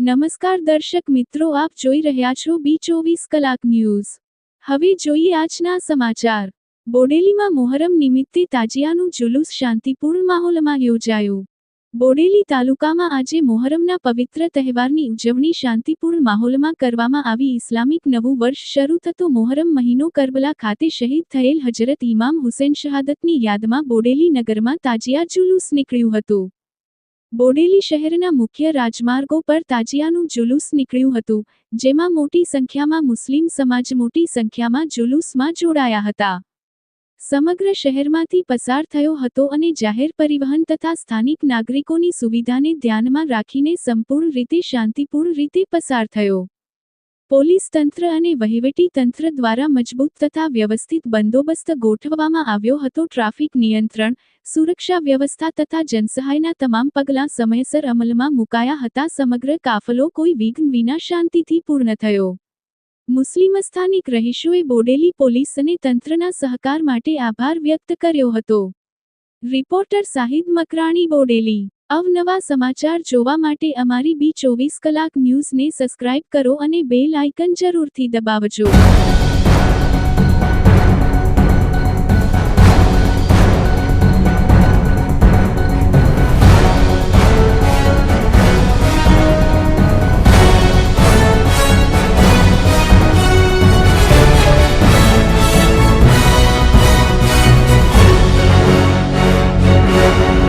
નમસ્કાર દર્શક મિત્રો, આપ જોઈ રહ્યા છો બી ચોવીસ કલાક ન્યૂઝ. હવે જોઈએ આજના સમાચાર. બોડેલીમાં મોહરમ નિમિત્તે તાજિયાનું જુલુસ શાંતિપૂર્ણ માહોલમાં યોજાયું. બોડેલી તાલુકામાં આજે મોહરમના પવિત્ર તહેવારની ઉજવણી શાંતિપૂર્ણ માહોલમાં કરવામાં આવી. ઇસ્લામિક નવું વર્ષ શરૂ થતો મોહરમ મહિનો કરબલા ખાતે શહીદ થયેલ હજરત ઇમામ હુસેન શહાદતની યાદમાં બોડેલી નગરમાં તાજિયા જુલુસ નીકળ્યું હતું. બોડેલી શહેરના મુખ્ય રાજમાર્ગો પર તાજિયાનું જુલુસ નીકળ્યું હતું, જેમાં મોટી સંખ્યામાં મુસ્લિમ સમાજ મોટી સંખ્યામાં જુલુસમાં જોડાયા હતા. સમગ્ર શહેરમાંથી પસાર થયો હતો અને જાહેર પરિવહન તથા સ્થાનિક નાગરિકોની સુવિધાને ધ્યાનમાં રાખીને સંપૂર્ણ રીતે શાંતિપૂર્ણ રીતે પસાર થયો. પોલીસ તંત્ર અને વહીવટી તંત્ર દ્વારા મજબૂત તથા વ્યવસ્થિત બંદોબસ્ત ગોઠવવામાં આવ્યો હતો. ટ્રાફિક નિયંત્રણ, સુરક્ષા વ્યવસ્થા તથા જનસહાયના તમામ પગલાં સમયસર અમલમાં મુકાયા હતા. સમગ્ર કાફલો કોઈ વિઘ્ન વિના શાંતિથી પૂર્ણ થયો. મુસ્લિમ સ્થાનિક રહીશોએ બોડેલી પોલીસ અને તંત્રના સહકાર માટે આભાર વ્યક્ત કર્યો હતો. રિપોર્ટર સાહિદ મકરાણી, બોડેલી અવનવા સમાચાર જોવા માટે અમારી બી ચોવીસ કલાક ન્યૂઝને સબસ્ક્રાઇબ કરો અને બેલ આઇકન જરૂરથી દબાવજો.